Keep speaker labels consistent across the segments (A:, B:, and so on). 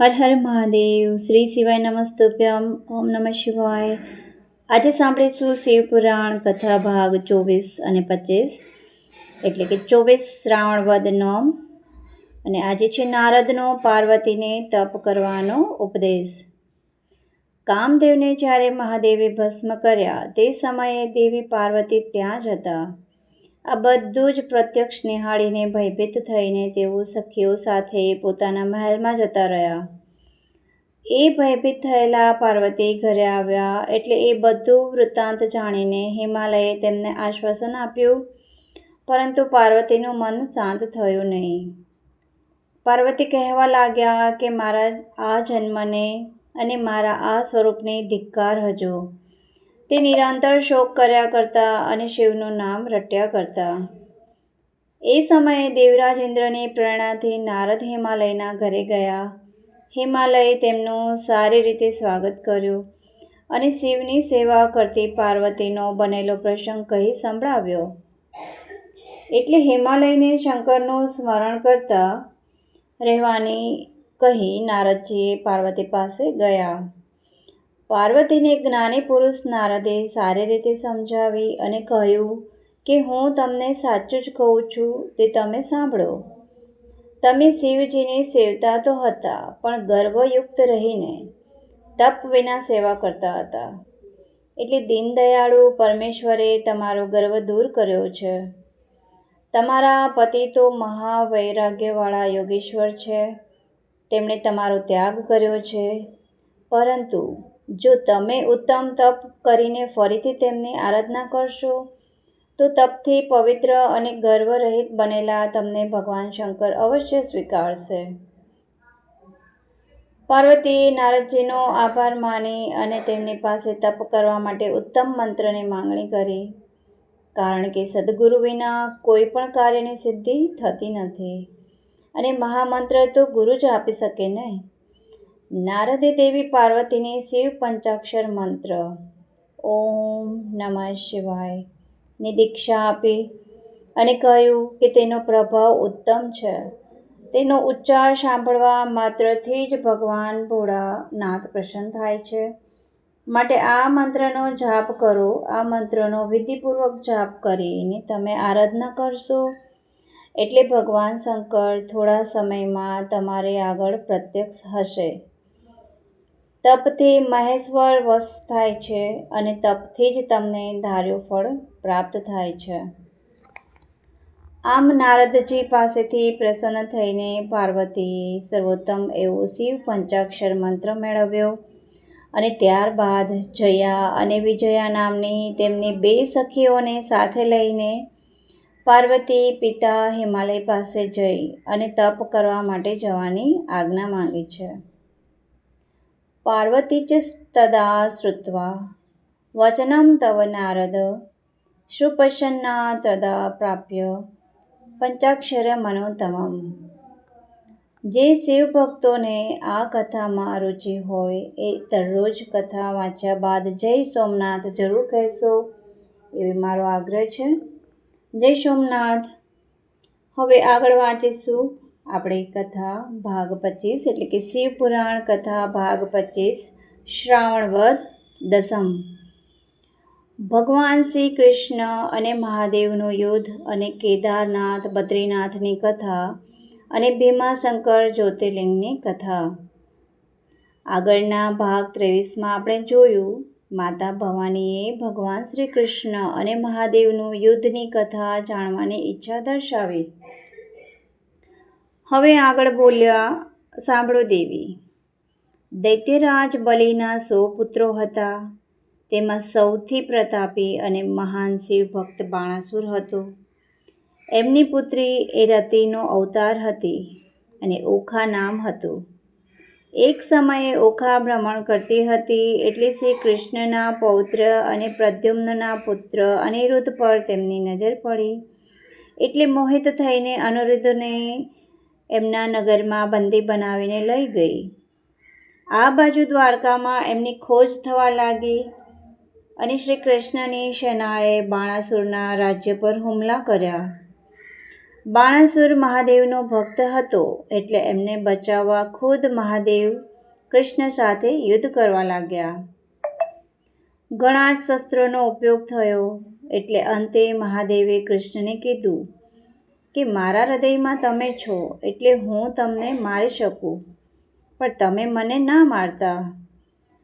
A: હર હર મહાદેવ. શ્રી શિવાય નમસ્તુભ્યમ. ઓમ નમઃ શિવાય. આજે સાંભળીશું શિવ પુરાણ કથા ભાગ ચોવીસ અને પચીસ. એટલે કે ચોવીસ શ્રાવણ વદ નોમ. અને આજે છે નારદનો પાર્વતીને તપ કરવાનો ઉપદેશ. કામદેવને જ્યારે મહાદેવે ભસ્મ કર્યા, તે સમયે દેવી પાર્વતી ત્યાં જ હતા. આ બધું જ પ્રત્યક્ષ નિહાળીને ભયભીત થઈને તેઓ સખીઓ સાથે પોતાના મહેલમાં જતા રહ્યા. એ ભયભીત થયેલા પાર્વતી ઘરે આવ્યા એટલે એ બધું વૃત્તાંત જાણીને હિમાલયે તેમને આશ્વાસન આપ્યું. પરંતુ પાર્વતીનું મન શાંત થયું નહીં. પાર્વતી કહેવા લાગ્યા કે મારા આ જન્મને અને મારા આ સ્વરૂપને ધિક્કાર હજો. તે નિરંતર શોક કર્યા કરતા અને શિવનું નામ રટ્યા કરતા. એ સમયે દેવરાજ ઇન્દ્રની પ્રેરણાથી નારદ હિમાલયના ઘરે ગયા. હિમાલયે તેમનું સારી રીતે સ્વાગત કર્યું અને શિવની સેવા કરતી પાર્વતીનો બનેલો પ્રસંગ કહી સંભળાવ્યો. એટલે હિમાલયને શંકરનું સ્મરણ કરતા રહેવાની કહી નારદજીએ પાર્વતી પાસે ગયા. પાર્વતીને જ્ઞાની પુરુષ નારદે સારી રીતે સમજાવી અને કહ્યું કે હું તમને સાચું જ કહું છું, તે તમે સાંભળો. તમે શિવજીને સેવતા તો હતા, પણ ગર્વયુક્ત રહીને તપ વિના સેવા કરતા હતા. એટલે દીનદયાળુ પરમેશ્વરે તમારો ગર્વ દૂર કર્યો છે. તમારા પતિ તો મહાવૈરાગ્યવાળા યોગેશ્વર છે. તેમણે તમારો ત્યાગ કર્યો છે. પરંતુ જો તમે ઉત્તમ તપ કરીને ફરીથી તેમની આરાધના કરશો, તો તપથી પવિત્ર અને ગર્વરહિત બનેલા તમને ભગવાન શંકર અવશ્ય સ્વીકારશે. પાર્વતીએ નારદજીનો આભાર માની અને તેમની પાસે તપ કરવા માટે ઉત્તમ મંત્રની માંગણી કરી, કારણ કે સદગુરુ વિના કોઈ પણ કાર્યની સિદ્ધિ થતી નથી. અને મહામંત્ર તો ગુરુ જ આપી શકે ને? નારદે દેવી પાર્વતીને શિવ પંચાક્ષર મંત્ર. ઓમ નમઃ શિવાય. ની દીક્ષા આપી અને કહ્યું કે તેનો પ્રભાવ ઉત્તમ છે. તેનો ઉચ્ચાર સાંભળવા માત્રથી જ ભગવાન ભોળાનાથ પ્રસન્ન થાય છે. માટે આ મંત્રનો જાપ કરો. આ મંત્રનો વિધિપૂર્વક જાપ કરીને તમે આરાધના કરશો. એટલે ભગવાન શંકર થોડા સમયમાં તમારે આગળ પ્રત્યક્ષ હશે. તપથી મહેશ્વર વશ થાય છે અને તપથી જ તમને ધાર્યું ફળ પ્રાપ્ત થાય છે. આમ નારદજી પાસેથી પ્રસન્ન થઈને પાર્વતીએ સર્વોત્તમ એવો શિવ પંચાક્ષર મંત્ર મેળવ્યો અને ત્યારબાદ જયા અને વિજયા નામની તેમની બે સખીઓને સાથે લઈને પાર્વતી પિતા હિમાલય પાસે જઈ અને તપ કરવા માટે જવાની આજ્ઞા માંગી છે. ચ તદા શ્રુત્વા. વચનમ તવ નારદ. સુપ્રસન્ના તદા પ્રાપ્ય. પંચાક્ષર મનોતમમ જે શિવ ભક્તોને આ કથામાં રુચિ હોય એ દરરોજ કથા વાંચ્યા બાદ જય સોમનાથ જરૂર કહેશો એવી મારો આગ્રહ છે. જય સોમનાથ. હવે આગળ વાંચીશું. આપણી કથા ભાગ પચીસ, એટલે કે શિવપુરાણ કથા ભાગ પચીસ, શ્રાવણ વદ દસમ. ભગવાન શ્રી કૃષ્ણ અને મહાદેવનું યુદ્ધ અને કેદારનાથ, બદ્રીનાથની કથા અને ભીમાશંકર જ્યોતિર્લિંગની કથા. આગળના ભાગ ત્રેવીસમાં આપણે જોયું, માતા ભવાનીએ ભગવાન શ્રી કૃષ્ણ અને મહાદેવનું યુદ્ધની કથા જાણવાની ઈચ્છા દર્શાવી. હવે આગળ બોલ્યા, સાંભળો દેવી. દૈત્યરાજ બલિના સો પુત્રો હતા. તેમાં સૌથી પ્રતાપી અને મહાન શિવ ભક્ત બાણાસુર હતો. એમની પુત્રી એ રતિનો અવતાર હતી અને ઓખા નામ હતું. એક સમયે ઓખા ભ્રમણ કરતી હતી એટલે શ્રી કૃષ્ણના પૌત્ર અને પ્રદ્યુમ્નના પુત્ર અનિરુદ્ધ પર તેમની નજર પડી. એટલે મોહિત થઈને અનિરુદ્ધને એમના નગરમાં બંદી બનાવીને લઈ ગઈ. આ બાજુ દ્વારકામાં એમની ખોજ થવા લાગી અને શ્રી કૃષ્ણની સેનાએ બાણાસુરના રાજ્ય પર હુમલા કર્યા. બાણાસુર મહાદેવનો ભક્ત હતો એટલે એમને બચાવવા ખુદ મહાદેવ કૃષ્ણ સાથે યુદ્ધ કરવા લાગ્યા. ઘણા શસ્ત્રોનો ઉપયોગ થયો એટલે અંતે મહાદેવે કૃષ્ણને કીધું કે મારા હૃદયમાં તમે છો એટલે હું તમને મારી શકું. પણ તમે મને ના મારતા.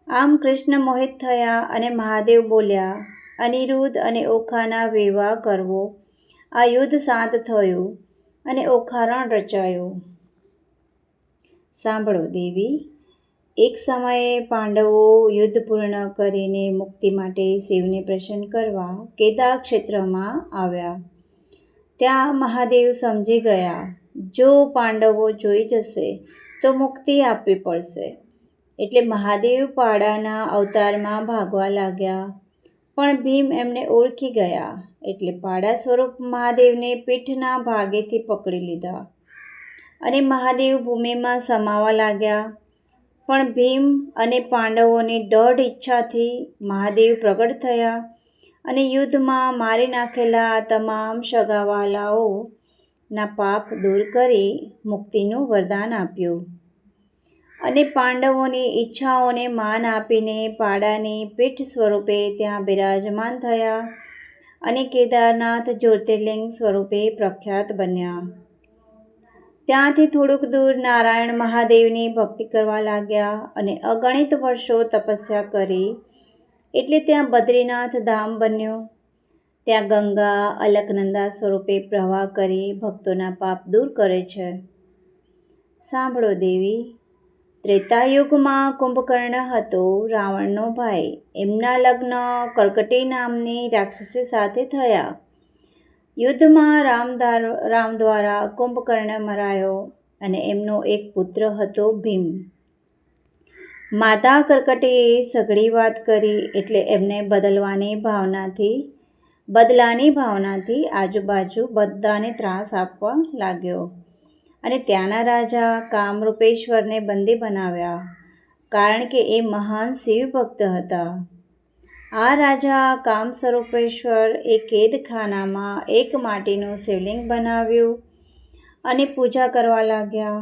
A: આમ કૃષ્ણ મોહિત થયા અને મહાદેવ બોલ્યા, અનિરુદ્ધ અને ઓખાના વિવાહ કરવો. આ યુદ્ધ શાંત થયું અને ઓખારણ રચાયું. સાંભળો દેવી, એક સમયે પાંડવો યુદ્ધ પૂર્ણ કરીને મુક્તિ માટે શિવને પ્રસન્ન કરવા કેદાર ક્ષેત્રમાં આવ્યા. ત્યાં મહાદેવ સમજી ગયા, જો પાંડવો જોઈ જશે, તો મુક્તિ આપવી પડશે. એટલે મહાદેવ પાડાના અવતારમાં ભાગવા લાગ્યા. પણ ભીમ એમને ઓળખી ગયા, એટલે પાડા સ્વરૂપ મહાદેવને પીઠના ભાગેથી પકડી લીધા અને મહાદેવ ભૂમિમાં સમાવા લાગ્યા. પણ ભીમ અને પાંડવોની દઢ ઈચ્છાથી મહાદેવ પ્રગટ થયા. અને યુદ્ધમાં મારી નાખેલા તમામ સગાવાલાઓના પાપ દૂર કરી મુક્તિનું વરદાન આપ્યું. અને પાંડવોની ઈચ્છાઓને માન આપીને પાડાની પીઠ સ્વરૂપે ત્યાં બિરાજમાન થયા અને કેદારનાથ જ્યોતિર્લિંગ સ્વરૂપે પ્રખ્યાત બન્યા. ત્યાંથી થોડુંક દૂર નારાયણ મહાદેવની ભક્તિ કરવા લાગ્યા અને અગણિત વર્ષો તપસ્યા કરી એટલે ત્યાં બદ્રીનાથ ધામ બન્યો. ત્યાં ગંગા, અલકનંદા સ્વરૂપે પ્રવાહ કરી ભક્તોના પાપ દૂર કરે છે. સાંભળો દેવી, ત્રેતાયુગમાં કુંભકર્ણ હતો રાવણનો ભાઈ. એમના લગ્ન કર્કટી નામની રાક્ષસી સાથે થયા. યુદ્ધમાં રામદાર રામ દ્વારા કુંભકર્ણ મરાયો અને એમનો એક પુત્ર હતો ભીમ. માતા કર્કટીએ સઘળી વાત કરી એટલે એમને બદલવાની ભાવનાથી, બદલાની ભાવનાથી આજુબાજુ બધાને ત્રાસ આપવા લાગ્યો. અને ત્યાંના રાજા કામરૂપેશ્વરને બંદી બનાવ્યા, કારણ કે એ મહાન શિવ ભક્ત હતા. આ રાજા કામ સ્વરૂપેશ્વર એ કેદખાનામાં એક માટીનું શિવલિંગ બનાવ્યું અને પૂજા કરવા લાગ્યા.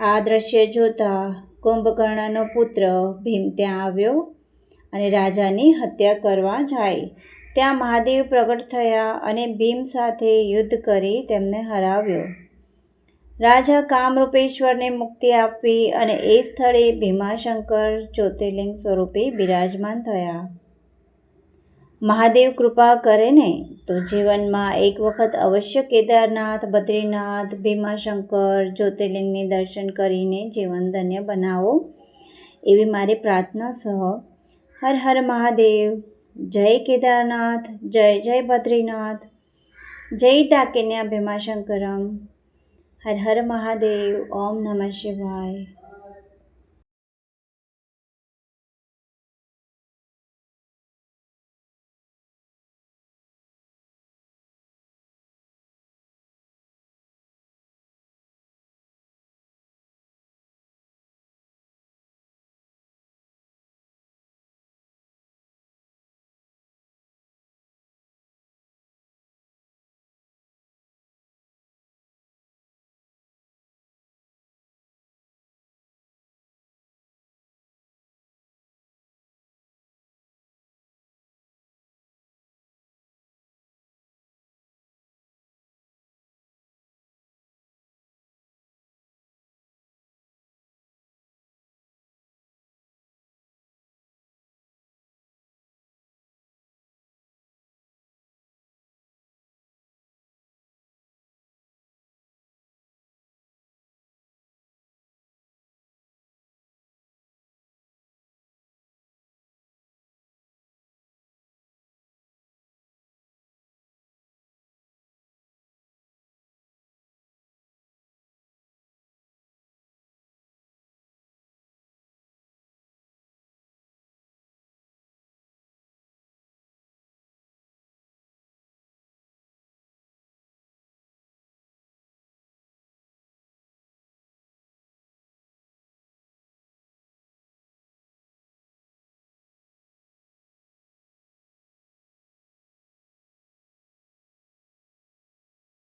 A: આ દ્રશ્ય જોતા કુંભકર્ણનો પુત્ર ભીમ ત્યાં આવ્યો અને રાજાની હત્યા કરવા જાય. ત્યાં મહાદેવ પ્રગટ થયા અને ભીમ સાથે યુદ્ધ કરી તેમને હરાવ્યો. રાજા કામરૂપેશ્વરને મુક્તિ આપવી અને એ સ્થળે ભીમાશંકર, જ્યોતિર્લિંગ સ્વરૂપે બિરાજમાન થયા. મહાદેવ કૃપા કરે ને, તો જીવનમાં એક વખત અવશ્ય કેદારનાથ, બદ્રીનાથ, ભીમાશંકર, જ્યોતિર્લિંગને દર્શન કરીને જીવન ધન્ય બનાવો. એવી મારી પ્રાર્થના સહ. હર હર મહાદેવ. જય કેદારનાથ. જય જય બદ્રીનાથ. જય ડાકેન્યા ભીમાશંકરમ. હર હર મહાદેવ. ઓમ નમઃ શિવાય.